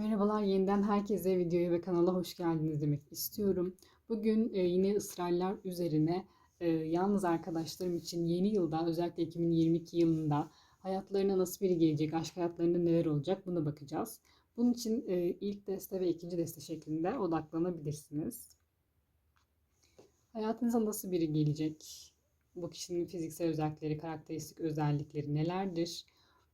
Merhabalar, yeniden herkese videoya ve kanala hoş geldiniz demek istiyorum. Bugün e, yine ısrarlar üzerine e, yalnız arkadaşlarım için yeni yılda özellikle 2022 yılında hayatlarına nasıl biri gelecek, aşk hayatlarında neler olacak buna bakacağız. Bunun için e, ilk deste ve ikinci deste şeklinde odaklanabilirsiniz. Hayatınıza nasıl biri gelecek? Bu kişinin fiziksel özellikleri, karakteristik özellikleri nelerdir?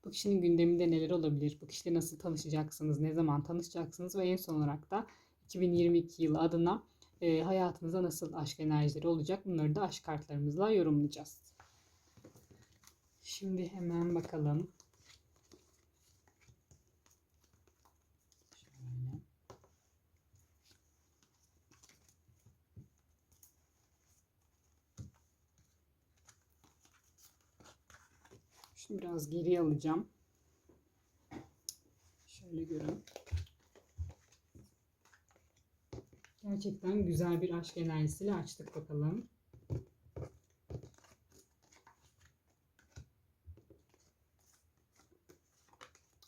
Bu kişinin gündeminde neler olabilir? Bu kişiyle nasıl tanışacaksınız? Ne zaman tanışacaksınız? Ve en son olarak da 2022 yılı adına e, hayatınızda nasıl aşk enerjileri olacak? Bunları da aşk kartlarımızla yorumlayacağız. Şimdi hemen bakalım. Şöyle. Şimdi biraz geri alacağım. Şöyle görün. Gerçekten güzel bir aşk enerjisiyle açtık bakalım.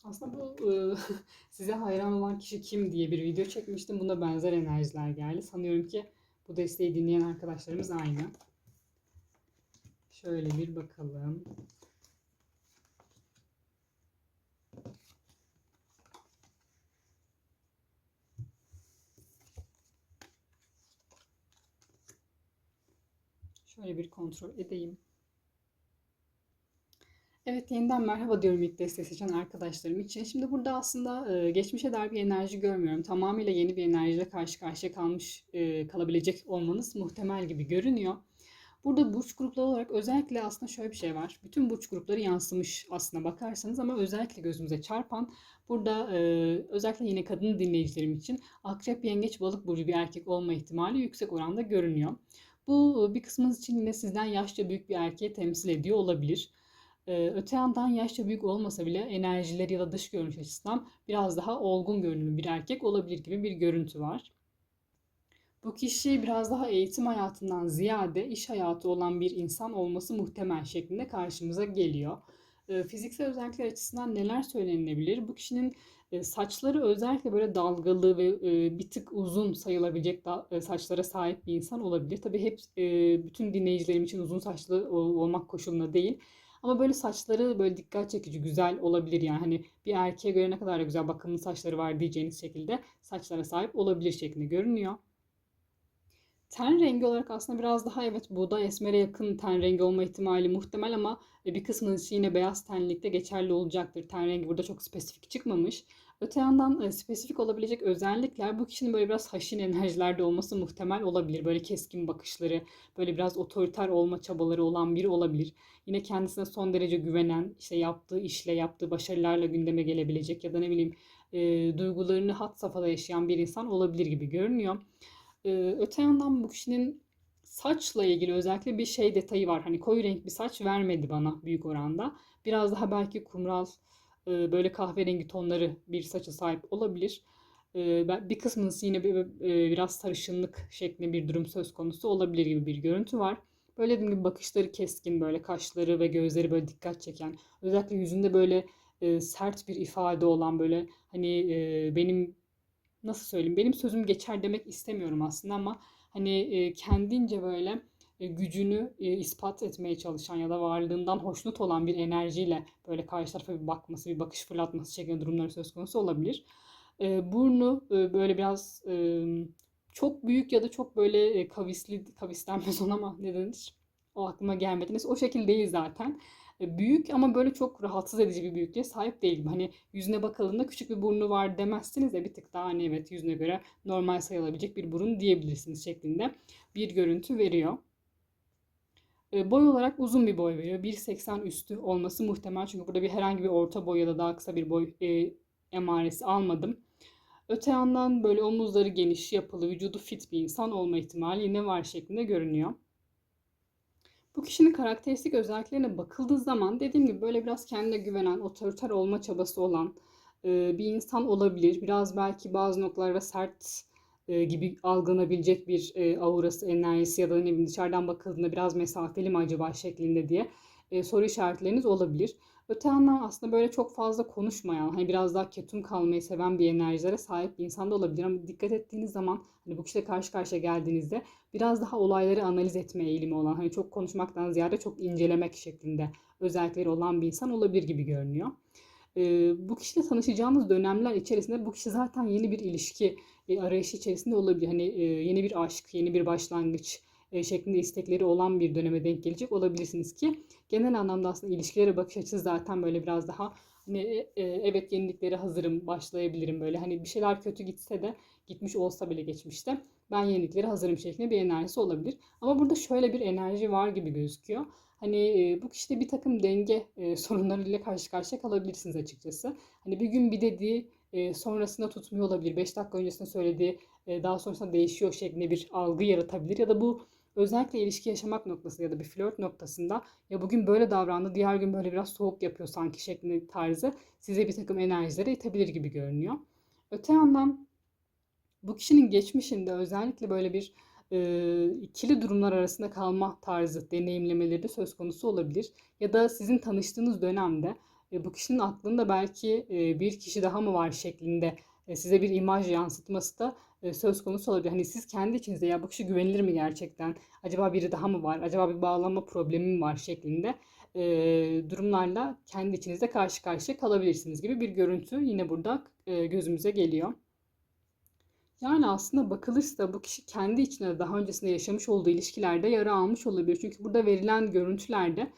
Aslında bu e, size hayran olan kişi kim diye bir video çekmiştim. Buna benzer enerjiler geldi. Sanıyorum ki bu desteği dinleyen arkadaşlarımız aynı. Şöyle bir bakalım. Şöyle bir kontrol edeyim. Evet yeniden merhaba diyorum ilk desteği seçen arkadaşlarım için. Şimdi burada aslında e, geçmişe dair bir enerji görmüyorum. Tamamıyla yeni bir enerjiyle karşı karşıya kalmış e, kalabilecek olmanız muhtemel gibi görünüyor. Burada burç grupları olarak özellikle aslında şöyle bir şey var. Bütün burç grupları yansımış aslına bakarsanız ama özellikle gözümüze çarpan burada e, özellikle yine kadın dinleyicilerim için akrep, yengeç, balık burcu bir erkek olma ihtimali yüksek oranda görünüyor. Bu bir kısmınız için yine sizden yaşça büyük bir erkeği temsil ediyor olabilir. Öte yandan yaşça büyük olmasa bile enerjileri ya da dış görünüş açısından biraz daha olgun görünümlü bir erkek olabilir gibi bir görüntü var. Bu kişi biraz daha eğitim hayatından ziyade iş hayatı olan bir insan olması muhtemel şeklinde karşımıza geliyor. Fiziksel özellikler açısından neler söylenilebilir? Bu kişinin e, saçları özellikle böyle dalgalı ve e, bir tık uzun sayılabilecek e, saçlara sahip bir insan olabilir. Tabii hep bütün dinleyicilerim için uzun saçlı olmak koşulunda değil. Ama böyle saçları böyle dikkat çekici, güzel olabilir yani. Hani bir erkeğe göre ne kadar da güzel bakımlı saçları var diyeceğiniz şekilde saçlara sahip olabilir şeklinde görünüyor. Ten rengi olarak aslında biraz daha evet buğday esmere yakın ten rengi olma ihtimali muhtemel ama e, bir kısmınız için yine beyaz tenlikte geçerli olacaktır. Ten rengi burada çok spesifik çıkmamış. Öte yandan e, spesifik olabilecek özellikler bu kişinin böyle biraz haşin enerjilerde olması muhtemel olabilir. Böyle keskin bakışları, böyle biraz otoriter olma çabaları olan biri olabilir. Yine kendisine son derece güvenen, işte yaptığı işle, yaptığı başarılarla gündeme gelebilecek ya da ne bileyim e, duygularını hat safhada yaşayan bir insan olabilir gibi görünüyor. Ee, öte yandan bu kişinin saçla ilgili özellikle bir şey detayı var. Hani koyu renk bir saç vermedi bana büyük oranda. Biraz daha belki kumral e, böyle kahverengi tonları bir saça sahip olabilir. E, bir kısmınız yine bir, e, biraz sarışınlık şeklinde bir durum söz konusu olabilir gibi bir görüntü var. Böyle dediğim gibi bakışları keskin böyle kaşları ve gözleri böyle dikkat çeken özellikle yüzünde böyle sert bir ifade olan böyle hani benim nasıl söyleyeyim benim sözüm geçer demek istemiyorum aslında ama hani e, kendince böyle e, gücünü e, ispat etmeye çalışan ya da varlığından hoşnut olan bir enerjiyle böyle karşı tarafa bir bakması, bir bakış fırlatması şeklinde durumları söz konusu olabilir. E, burnu e, böyle biraz e, çok büyük ya da çok böyle e, kavisli, kavis denmez ona ama ne denir? O aklıma gelmedi. Neyse o şekil değil zaten. E, büyük ama böyle çok rahatsız edici bir büyüklüğe sahip değil. Hani yüzüne bakıldığında küçük bir burnu var demezsiniz de bir tık daha hani evet yüzüne göre normal sayılabilecek bir burun diyebilirsiniz şeklinde bir görüntü veriyor. E, boy olarak uzun bir boy veriyor. 1.80 üstü olması muhtemel. Çünkü burada bir herhangi bir orta boy ya da daha kısa bir boy e, emaresi almadım. Öte yandan böyle omuzları geniş, yapılı, vücudu fit bir insan olma ihtimali yine var şeklinde görünüyor. Bu kişinin karakteristik özelliklerine bakıldığı zaman dediğim gibi böyle biraz kendine güvenen, otoriter olma çabası olan e, bir insan olabilir. Biraz belki bazı noktalarda sert e, gibi algılanabilecek bir e, aurası, enerjisi ya da ne bileyim dışarıdan bakıldığında biraz mesafeli mi acaba şeklinde diye e, soru işaretleriniz olabilir. Öte yandan aslında böyle çok fazla konuşmayan, hani biraz daha ketum kalmayı seven bir enerjilere sahip bir insan da olabilir. Ama dikkat ettiğiniz zaman hani bu kişiyle karşı karşıya geldiğinizde biraz daha olayları analiz etme eğilimi olan, hani çok konuşmaktan ziyade çok incelemek şeklinde özellikleri olan bir insan olabilir gibi görünüyor. Ee, bu kişiyle tanışacağınız dönemler içerisinde bu kişi zaten yeni bir ilişki e, arayışı içerisinde olabilir. Hani e, yeni bir aşk, yeni bir başlangıç e, şeklinde istekleri olan bir döneme denk gelecek olabilirsiniz ki genel anlamda aslında ilişkilere bakış açısı zaten böyle biraz daha hani e, evet yeniliklere hazırım, başlayabilirim böyle hani bir şeyler kötü gitse de gitmiş olsa bile geçmişte ben yeniliklere hazırım şeklinde bir enerjisi olabilir. Ama burada şöyle bir enerji var gibi gözüküyor. Hani e, bu kişide bir takım denge e, sorunlarıyla karşı karşıya kalabilirsiniz açıkçası. Hani bir gün bir dediği sonrasında tutmuyor olabilir. 5 dakika öncesinde söylediği daha sonrasında değişiyor şeklinde bir algı yaratabilir. Ya da bu özellikle ilişki yaşamak noktasında ya da bir flört noktasında ya bugün böyle davrandı, diğer gün böyle biraz soğuk yapıyor sanki şeklinde tarzı size bir takım enerjilere itebilir gibi görünüyor. Öte yandan bu kişinin geçmişinde özellikle böyle bir e, ikili durumlar arasında kalma tarzı deneyimlemeleri de söz konusu olabilir. Ya da sizin tanıştığınız dönemde e, bu kişinin aklında belki e, bir kişi daha mı var şeklinde e, size bir imaj yansıtması da e, söz konusu olabilir. Hani siz kendi içinizde ya bu kişi güvenilir mi gerçekten? Acaba biri daha mı var? Acaba bir bağlanma problemi mi var şeklinde e, durumlarla kendi içinizde karşı karşıya kalabilirsiniz gibi bir görüntü yine burada e, gözümüze geliyor. Yani aslında bakılırsa bu kişi kendi içinde daha öncesinde yaşamış olduğu ilişkilerde yara almış olabilir. Çünkü burada verilen görüntülerde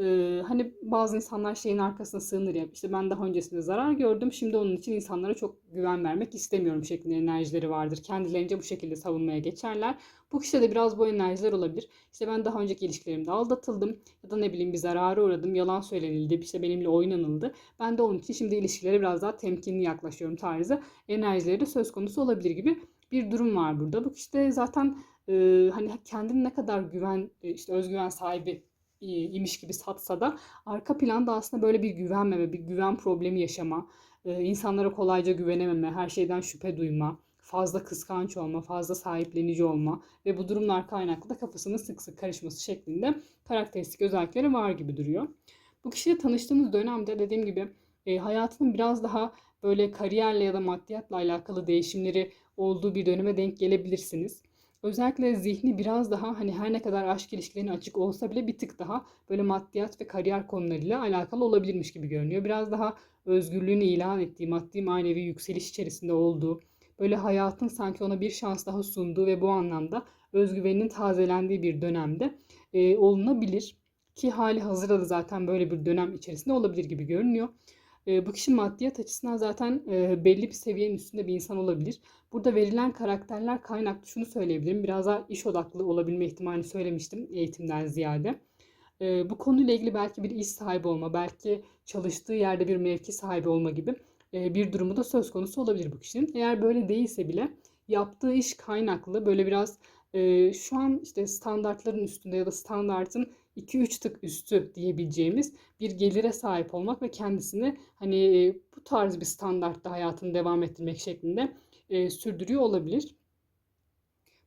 ee, hani bazı insanlar şeyin arkasına sığınır ya işte ben daha öncesinde zarar gördüm şimdi onun için insanlara çok güven vermek istemiyorum şeklinde enerjileri vardır. Kendilerince bu şekilde savunmaya geçerler. Bu kişide de biraz bu enerjiler olabilir. İşte ben daha önceki ilişkilerimde aldatıldım ya da ne bileyim bir zarara uğradım, yalan söylenildi, işte benimle oynanıldı. Ben de onun için şimdi ilişkilere biraz daha temkinli yaklaşıyorum tarzı enerjileri de söz konusu olabilir gibi bir durum var burada. Bu kişide zaten e, hani kendini ne kadar güven, işte özgüven sahibi imiş gibi satsa da arka planda aslında böyle bir güvenmeme, bir güven problemi yaşama, insanlara kolayca güvenememe, her şeyden şüphe duyma, fazla kıskanç olma, fazla sahiplenici olma ve bu durumlar kaynaklı da kafasının sık sık karışması şeklinde karakteristik özellikleri var gibi duruyor. Bu kişiyle tanıştığımız dönemde dediğim gibi e, hayatının biraz daha böyle kariyerle ya da maddiyatla alakalı değişimleri olduğu bir döneme denk gelebilirsiniz. Özellikle zihni biraz daha hani her ne kadar aşk ilişkilerine açık olsa bile bir tık daha böyle maddiyat ve kariyer konularıyla alakalı olabilirmiş gibi görünüyor. Biraz daha özgürlüğünü ilan ettiği, maddi manevi yükseliş içerisinde olduğu, böyle hayatın sanki ona bir şans daha sunduğu ve bu anlamda özgüveninin tazelendiği bir dönemde e, olunabilir. Ki hali hazırda da zaten böyle bir dönem içerisinde olabilir gibi görünüyor. E, bu kişi maddiyat açısından zaten e, belli bir seviyenin üstünde bir insan olabilir. Burada verilen karakterler kaynaklı şunu söyleyebilirim. Biraz daha iş odaklı olabilme ihtimalini söylemiştim eğitimden ziyade. E, bu konuyla ilgili belki bir iş sahibi olma, belki çalıştığı yerde bir mevki sahibi olma gibi e, bir durumu da söz konusu olabilir bu kişinin. Eğer böyle değilse bile yaptığı iş kaynaklı böyle biraz e, şu an işte standartların üstünde ya da standartın 2-3 tık üstü diyebileceğimiz bir gelire sahip olmak ve kendisini hani bu tarz bir standartta hayatını devam ettirmek şeklinde e, sürdürüyor olabilir.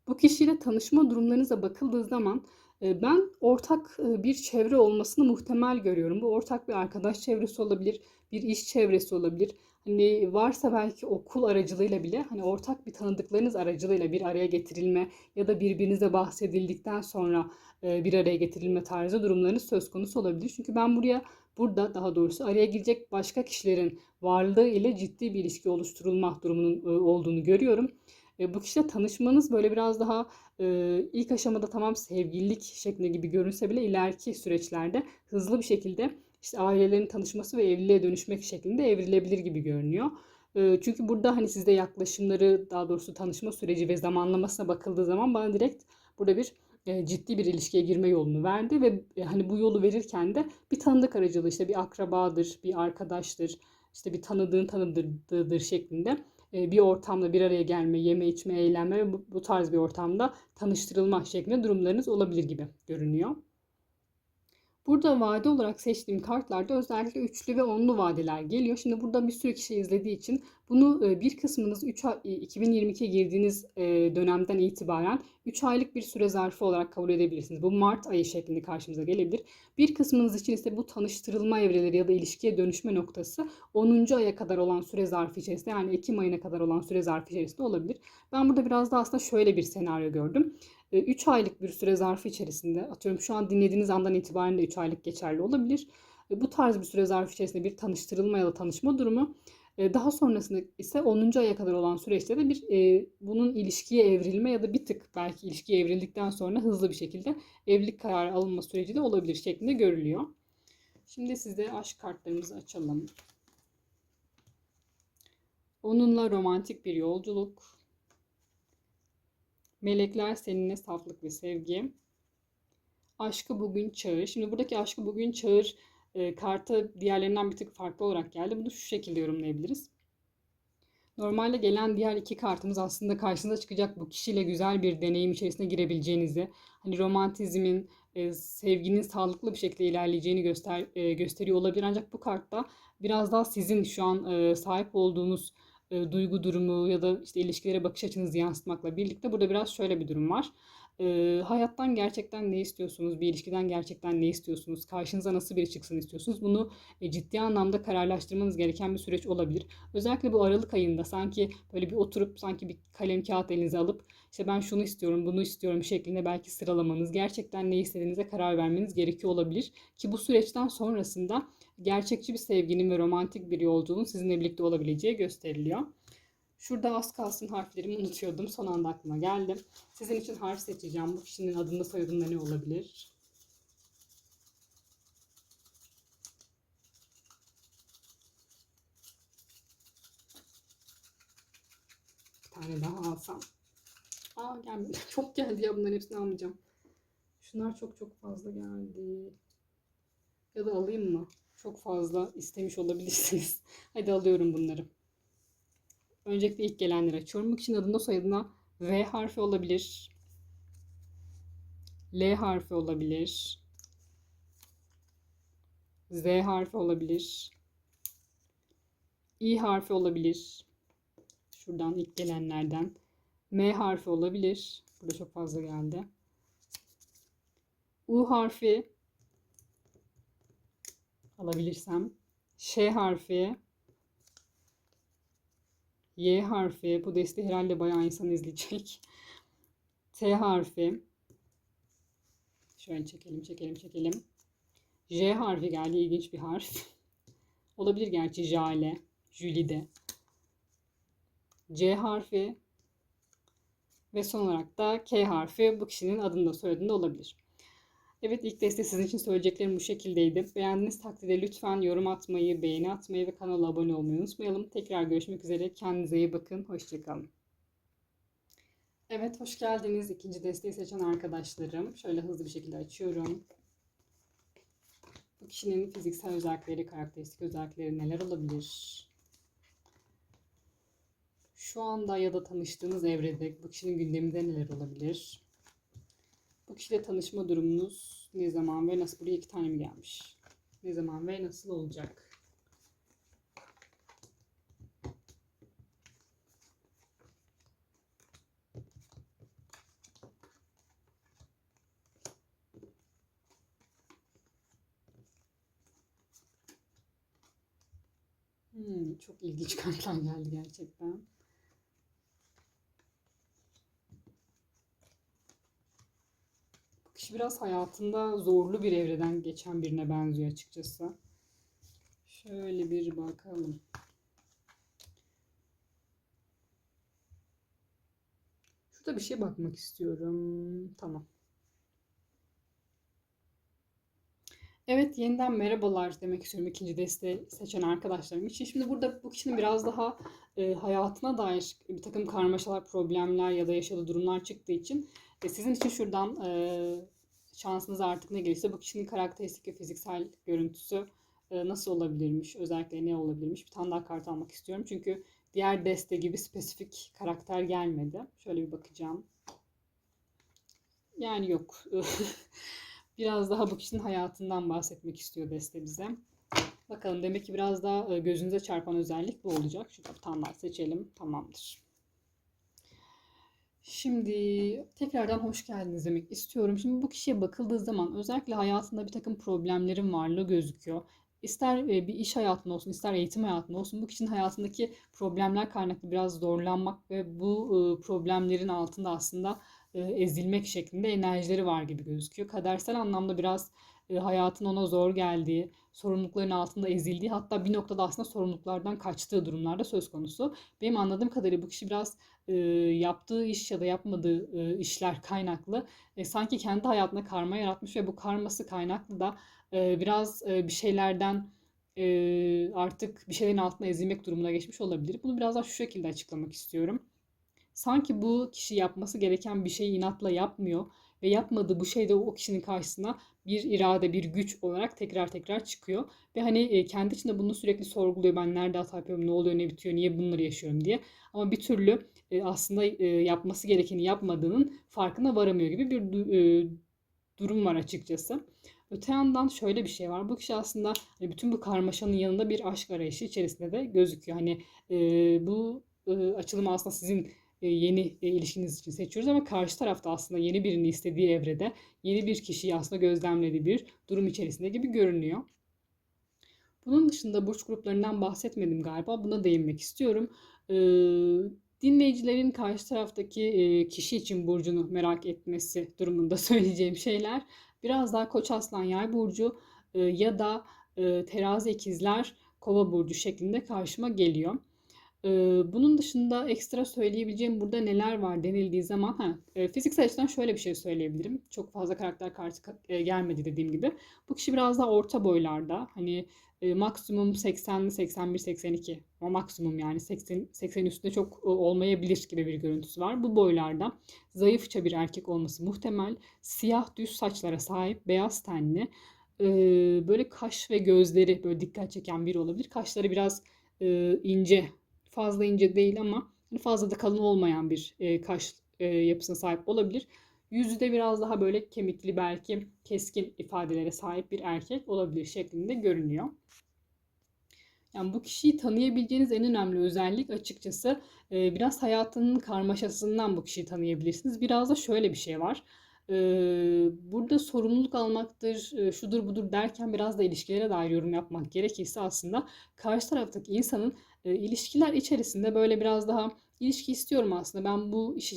Bu kişiyle tanışma durumlarınıza bakıldığı zaman e, ben ortak e, bir çevre olmasını muhtemel görüyorum. Bu ortak bir arkadaş çevresi olabilir, bir iş çevresi olabilir. Hani varsa belki okul aracılığıyla bile hani ortak bir tanıdıklarınız aracılığıyla bir araya getirilme ya da birbirinize bahsedildikten sonra e, bir araya getirilme tarzı durumlarınız söz konusu olabilir. Çünkü ben buraya burada daha doğrusu araya girecek başka kişilerin varlığı ile ciddi bir ilişki oluşturulma durumunun e, olduğunu görüyorum. E, bu kişiyle tanışmanız böyle biraz daha ilk aşamada tamam sevgililik şeklinde gibi görünse bile ileriki süreçlerde hızlı bir şekilde işte ailelerin tanışması ve evliliğe dönüşmek şeklinde evrilebilir gibi görünüyor. Çünkü burada hani sizde yaklaşımları daha doğrusu tanışma süreci ve zamanlamasına bakıldığı zaman bana direkt burada bir ciddi bir ilişkiye girme yolunu verdi ve hani bu yolu verirken de bir tanıdık aracılığı işte bir akrabadır, bir arkadaştır, işte bir tanıdığın tanıdığıdır şeklinde bir ortamda bir araya gelme, yeme, içme, eğlenme ve bu tarz bir ortamda tanıştırılma şeklinde durumlarınız olabilir gibi görünüyor. Burada vade olarak seçtiğim kartlarda özellikle üçlü ve onlu vadeler geliyor. Şimdi burada bir sürü kişi izlediği için bunu e, bir kısmınız 3 2022'ye girdiğiniz e, dönemden itibaren 3 aylık bir süre zarfı olarak kabul edebilirsiniz. Bu Mart ayı şeklinde karşımıza gelebilir. Bir kısmınız için ise bu tanıştırılma evreleri ya da ilişkiye dönüşme noktası 10. aya kadar olan süre zarfı içerisinde yani Ekim ayına kadar olan süre zarfı içerisinde olabilir. Ben burada biraz da aslında şöyle bir senaryo gördüm. 3 aylık bir süre zarfı içerisinde atıyorum şu an dinlediğiniz andan itibaren de 3 aylık geçerli olabilir. Bu tarz bir süre zarfı içerisinde bir tanıştırılma ya da tanışma durumu daha sonrasında ise 10. aya kadar olan süreçte de bir e, bunun ilişkiye evrilme ya da bir tık belki ilişkiye evrildikten sonra hızlı bir şekilde evlilik kararı alınma süreci de olabilir şeklinde görülüyor. Şimdi size aşk kartlarımızı açalım. Onunla romantik bir yolculuk. Melekler seninle saflık ve sevgi. Aşkı bugün çağır. Şimdi buradaki aşkı bugün çağır e, kartı diğerlerinden bir tık farklı olarak geldi. Bunu şu şekilde yorumlayabiliriz. Normalde gelen diğer iki kartımız aslında karşınıza çıkacak bu kişiyle güzel bir deneyim içerisine girebileceğinizi, hani romantizmin, e, sevginin sağlıklı bir şekilde ilerleyeceğini göster e, gösteriyor olabilir. Ancak bu kartta biraz daha sizin şu an e, sahip olduğunuz e, duygu durumu ya da işte ilişkilere bakış açınızı yansıtmakla birlikte burada biraz şöyle bir durum var. E, hayattan gerçekten ne istiyorsunuz? Bir ilişkiden gerçekten ne istiyorsunuz? Karşınıza nasıl biri çıksın istiyorsunuz? Bunu e, ciddi anlamda kararlaştırmanız gereken bir süreç olabilir. Özellikle bu Aralık ayında sanki böyle bir oturup sanki bir kalem kağıt elinize alıp işte ben şunu istiyorum, bunu istiyorum şeklinde belki sıralamanız, gerçekten ne istediğinize karar vermeniz gerekiyor olabilir. Ki bu süreçten sonrasında gerçekçi bir sevginin ve romantik bir yolculuğun sizinle birlikte olabileceği gösteriliyor. Şurada az kalsın harflerimi unutuyordum. Son anda aklıma geldi. Sizin için harf seçeceğim. Bu kişinin adında soyadında ne olabilir? Bir tane daha alsam. Aa gelmedi. Çok geldi ya bunların hepsini almayacağım. Şunlar çok çok fazla geldi. Ya da alayım mı? Çok fazla istemiş olabilirsiniz. Hadi alıyorum bunları. Öncelikle ilk gelenleri açıyorum. Bu kişinin soyadına V harfi olabilir. L harfi olabilir. Z harfi olabilir. İ harfi olabilir. Şuradan ilk gelenlerden. M harfi olabilir. Burada çok fazla geldi. U harfi alabilirsem. Ş harfi. Y harfi. Bu desteği herhalde bayağı insan izleyecek. T harfi. Şöyle çekelim, çekelim, çekelim. J harfi geldi. ilginç bir harf. Olabilir gerçi Jale, Jülide. C harfi. Ve son olarak da K harfi bu kişinin adında soyadında olabilir. Evet ilk deste sizin için söyleyeceklerim bu şekildeydi. Beğendiğiniz takdirde lütfen yorum atmayı, beğeni atmayı ve kanala abone olmayı unutmayalım. Tekrar görüşmek üzere. Kendinize iyi bakın. Hoşçakalın. Evet hoş geldiniz. İkinci desteği seçen arkadaşlarım. Şöyle hızlı bir şekilde açıyorum. Bu kişinin fiziksel özellikleri, karakteristik özellikleri neler olabilir? Şu anda ya da tanıştığınız evrede bu kişinin gündeminde neler olabilir? Bu kişiyle tanışma durumunuz ne zaman ve nasıl? Buraya iki tane mi gelmiş? Ne zaman ve nasıl olacak? Hmm, çok ilginç kartlar geldi gerçekten. kişi biraz hayatında zorlu bir evreden geçen birine benziyor açıkçası. Şöyle bir bakalım. Şurada bir şey bakmak istiyorum. Tamam. Evet yeniden merhabalar demek istiyorum ikinci deste seçen arkadaşlarım için. Şimdi burada bu kişinin biraz daha e, hayatına dair bir takım karmaşalar, problemler ya da yaşadığı durumlar çıktığı için e, sizin için şuradan e, şansınız artık ne gelirse bu kişinin karakteristik ve fiziksel görüntüsü e, nasıl olabilirmiş, özellikle ne olabilirmiş bir tane daha kart almak istiyorum. Çünkü diğer deste gibi spesifik karakter gelmedi. Şöyle bir bakacağım. Yani yok. Biraz daha bu kişinin hayatından bahsetmek istiyor deste bize. Bakalım demek ki biraz daha e, gözünüze çarpan özellik bu olacak. Şurada bir seçelim. Tamamdır. Şimdi tekrardan hoş geldiniz demek istiyorum. Şimdi bu kişiye bakıldığı zaman özellikle hayatında bir takım problemlerin varlığı gözüküyor. İster e, bir iş hayatında olsun, ister eğitim hayatında olsun bu kişinin hayatındaki problemler kaynaklı biraz zorlanmak ve bu e, problemlerin altında aslında e, ezilmek şeklinde enerjileri var gibi gözüküyor. Kadersel anlamda biraz hayatın ona zor geldiği, sorumlulukların altında ezildiği hatta bir noktada aslında sorumluluklardan kaçtığı durumlarda söz konusu. Benim anladığım kadarıyla bu kişi biraz e, yaptığı iş ya da yapmadığı e, işler kaynaklı e, sanki kendi hayatına karma yaratmış ve bu karması kaynaklı da e, biraz e, bir şeylerden e, artık bir şeylerin altına ezilmek durumuna geçmiş olabilir. Bunu biraz daha şu şekilde açıklamak istiyorum. Sanki bu kişi yapması gereken bir şeyi inatla yapmıyor ve yapmadığı bu şey de o kişinin karşısına bir irade, bir güç olarak tekrar tekrar çıkıyor. Ve hani e, kendi içinde bunu sürekli sorguluyor. Ben nerede hata yapıyorum, ne oluyor, ne bitiyor, niye bunları yaşıyorum diye. Ama bir türlü e, aslında e, yapması gerekeni yapmadığının farkına varamıyor gibi bir durum var açıkçası. Öte yandan şöyle bir şey var. Bu kişi aslında bütün bu karmaşanın yanında bir aşk arayışı içerisinde de gözüküyor. Hani bu açılım aslında sizin yeni e, ilişkiniz için seçiyoruz ama karşı tarafta aslında yeni birini istediği evrede yeni bir kişiyi aslında gözlemlediği bir durum içerisinde gibi görünüyor. Bunun dışında burç gruplarından bahsetmedim galiba. Buna değinmek istiyorum. Ee, dinleyicilerin karşı taraftaki e, kişi için burcunu merak etmesi durumunda söyleyeceğim şeyler biraz daha Koç Aslan Yay burcu e, ya da e, Terazi ikizler Kova burcu şeklinde karşıma geliyor. Bunun dışında ekstra söyleyebileceğim burada neler var denildiği zaman ha, fiziksel açıdan şöyle bir şey söyleyebilirim. Çok fazla karakter kartı gelmedi dediğim gibi. Bu kişi biraz daha orta boylarda. Hani maksimum 80'li 81 82 ama maksimum yani 80 80 üstünde çok olmayabilir gibi bir görüntüsü var. Bu boylarda zayıfça bir erkek olması muhtemel. Siyah düz saçlara sahip, beyaz tenli. Böyle kaş ve gözleri böyle dikkat çeken biri olabilir. Kaşları biraz ince fazla ince değil ama hani fazla da kalın olmayan bir e, kaş e, yapısına sahip olabilir. Yüzü de biraz daha böyle kemikli belki keskin ifadelere sahip bir erkek olabilir şeklinde görünüyor. Yani bu kişiyi tanıyabileceğiniz en önemli özellik açıkçası e, biraz hayatının karmaşasından bu kişiyi tanıyabilirsiniz. Biraz da şöyle bir şey var. Burada sorumluluk almaktır, şudur budur derken biraz da ilişkilere dair yorum yapmak gerekirse aslında karşı taraftaki insanın ilişkiler içerisinde böyle biraz daha ilişki istiyorum aslında. Ben bu iş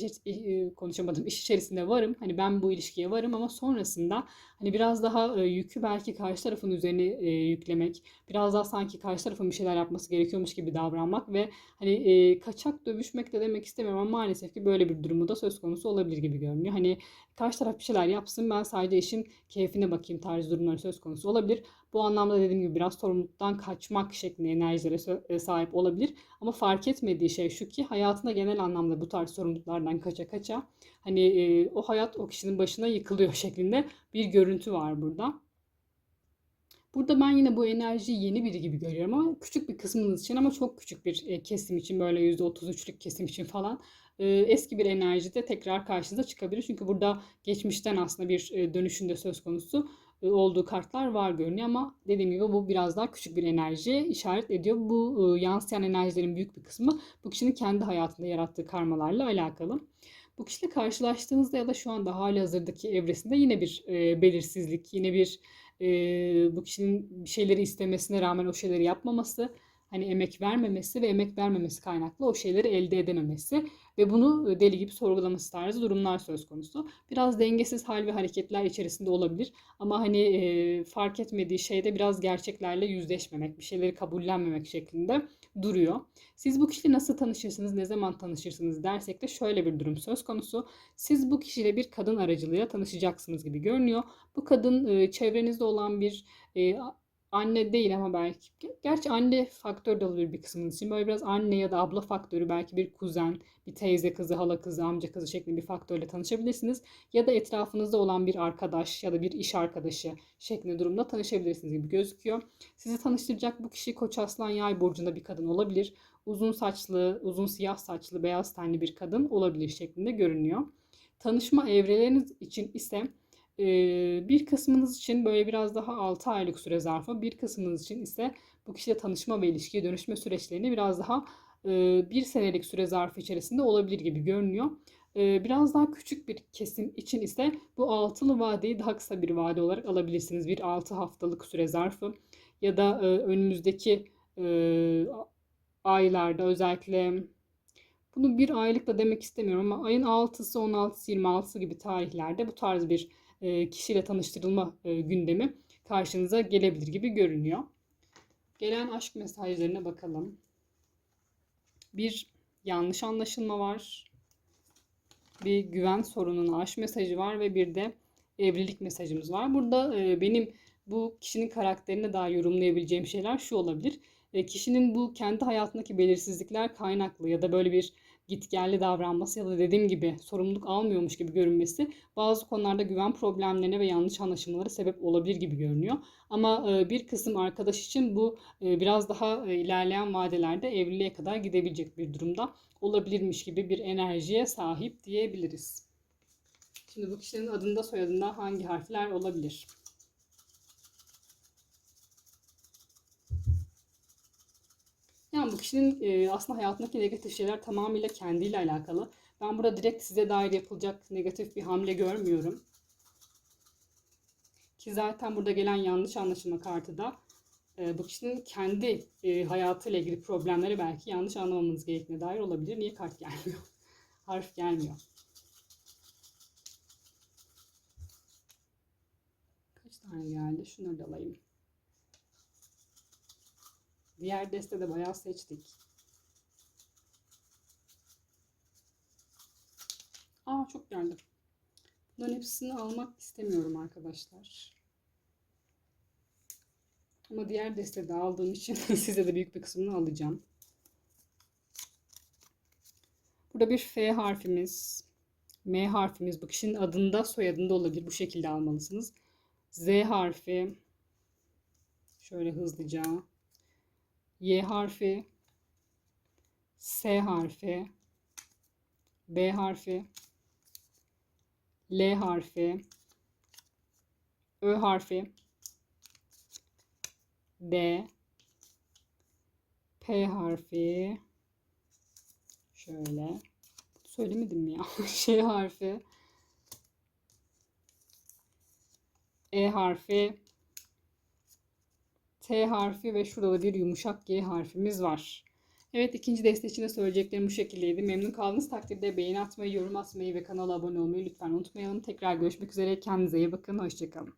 konuşamadım. İş içerisinde varım. Hani ben bu ilişkiye varım ama sonrasında hani biraz daha e, yükü belki karşı tarafın üzerine e, yüklemek, biraz daha sanki karşı tarafın bir şeyler yapması gerekiyormuş gibi davranmak ve hani e, kaçak dövüşmek de demek istemiyorum ama maalesef ki böyle bir durumu da söz konusu olabilir gibi görünüyor. Hani karşı taraf bir şeyler yapsın ben sadece işin keyfine bakayım tarzı durumlar söz konusu olabilir. Bu anlamda dediğim gibi biraz sorumluluktan kaçmak şeklinde enerjilere e, sahip olabilir. Ama fark etmediği şey şu ki hayatında genel anlamda bu tarz sorumluluklardan kaça kaça hani e, o hayat o kişinin başına yıkılıyor şeklinde bir görüntü var burada. Burada ben yine bu enerjiyi yeni biri gibi görüyorum ama küçük bir kısmınız için ama çok küçük bir e, kesim için böyle %33'lük kesim için falan eski bir enerji de tekrar karşınıza çıkabilir. Çünkü burada geçmişten aslında bir dönüşünde söz konusu olduğu kartlar var görünüyor ama dediğim gibi bu biraz daha küçük bir enerji işaret ediyor. Bu yansıyan enerjilerin büyük bir kısmı bu kişinin kendi hayatında yarattığı karmalarla alakalı. Bu kişiyle karşılaştığınızda ya da şu anda hali hazırdaki evresinde yine bir e, belirsizlik, yine bir e, bu kişinin bir şeyleri istemesine rağmen o şeyleri yapmaması, hani emek vermemesi ve emek vermemesi kaynaklı o şeyleri elde edememesi ve bunu e, deli gibi sorgulaması tarzı durumlar söz konusu. Biraz dengesiz hal ve hareketler içerisinde olabilir ama hani e, fark etmediği şeyde biraz gerçeklerle yüzleşmemek, bir şeyleri kabullenmemek şeklinde duruyor. Siz bu kişiyle nasıl tanışırsınız, ne zaman tanışırsınız dersek de şöyle bir durum söz konusu. Siz bu kişiyle bir kadın aracılığıyla tanışacaksınız gibi görünüyor. Bu kadın çevrenizde olan bir anne değil ama belki. Gerçi anne faktör de olabilir bir kısmınız için. Böyle biraz anne ya da abla faktörü belki bir kuzen, bir teyze kızı, hala kızı, amca kızı şeklinde bir faktörle tanışabilirsiniz. Ya da etrafınızda olan bir arkadaş ya da bir iş arkadaşı şeklinde durumda tanışabilirsiniz gibi gözüküyor. Sizi tanıştıracak bu kişi Koç Aslan Yay burcunda bir kadın olabilir. Uzun saçlı, uzun siyah saçlı, beyaz tenli bir kadın olabilir şeklinde görünüyor. Tanışma evreleriniz için ise bir kısmınız için böyle biraz daha 6 aylık süre zarfı, bir kısmınız için ise bu kişiyle tanışma ve ilişkiye dönüşme süreçlerini biraz daha bir senelik süre zarfı içerisinde olabilir gibi görünüyor. Biraz daha küçük bir kesim için ise bu altılı vadeyi daha kısa bir vade olarak alabilirsiniz. Bir 6 haftalık süre zarfı ya da önümüzdeki aylarda özellikle bunu bir aylıkla demek istemiyorum ama ayın 6'sı, 16'sı, 26'sı gibi tarihlerde bu tarz bir kişiyle tanıştırılma e, gündemi karşınıza gelebilir gibi görünüyor. Gelen aşk mesajlarına bakalım. Bir yanlış anlaşılma var. Bir güven sorununu aşk mesajı var ve bir de evlilik mesajımız var. Burada e, benim bu kişinin karakterine daha yorumlayabileceğim şeyler şu olabilir. E, kişinin bu kendi hayatındaki belirsizlikler kaynaklı ya da böyle bir gitgelli davranması ya da dediğim gibi sorumluluk almıyormuş gibi görünmesi bazı konularda güven problemlerine ve yanlış anlaşılmalara sebep olabilir gibi görünüyor. Ama e, bir kısım arkadaş için bu e, biraz daha e, ilerleyen vadelerde evliliğe kadar gidebilecek bir durumda olabilirmiş gibi bir enerjiye sahip diyebiliriz. Şimdi bu kişinin adında soyadında hangi harfler olabilir? Bu kişinin e, aslında hayatındaki negatif şeyler tamamıyla kendiyle alakalı. Ben burada direkt size dair yapılacak negatif bir hamle görmüyorum. Ki zaten burada gelen yanlış anlaşılma kartı da e, bu kişinin kendi e, hayatıyla ilgili problemleri belki yanlış anlamamanız gerektiğine dair olabilir. Niye kart gelmiyor? Harf gelmiyor. Kaç tane geldi? Şunları da alayım. Diğer destede bayağı seçtik. Aa çok geldi. Bunların hepsini almak istemiyorum arkadaşlar. Ama diğer destede aldığım için size de büyük bir kısmını alacağım. Burada bir F harfimiz, M harfimiz bu kişinin adında soyadında olabilir. Bu şekilde almalısınız. Z harfi. Şöyle hızlıca. Y harfi, S harfi, B harfi, L harfi, Ö harfi, D, P harfi, şöyle, söylemedim ya? Ş harfi, E harfi, T harfi ve şurada da bir yumuşak G harfimiz var. Evet ikinci deste için de söyleyeceklerim bu şekildeydi. Memnun kaldığınız takdirde beğeni atmayı, yorum atmayı ve kanala abone olmayı lütfen unutmayalım. Tekrar görüşmek üzere. Kendinize iyi bakın. Hoşçakalın.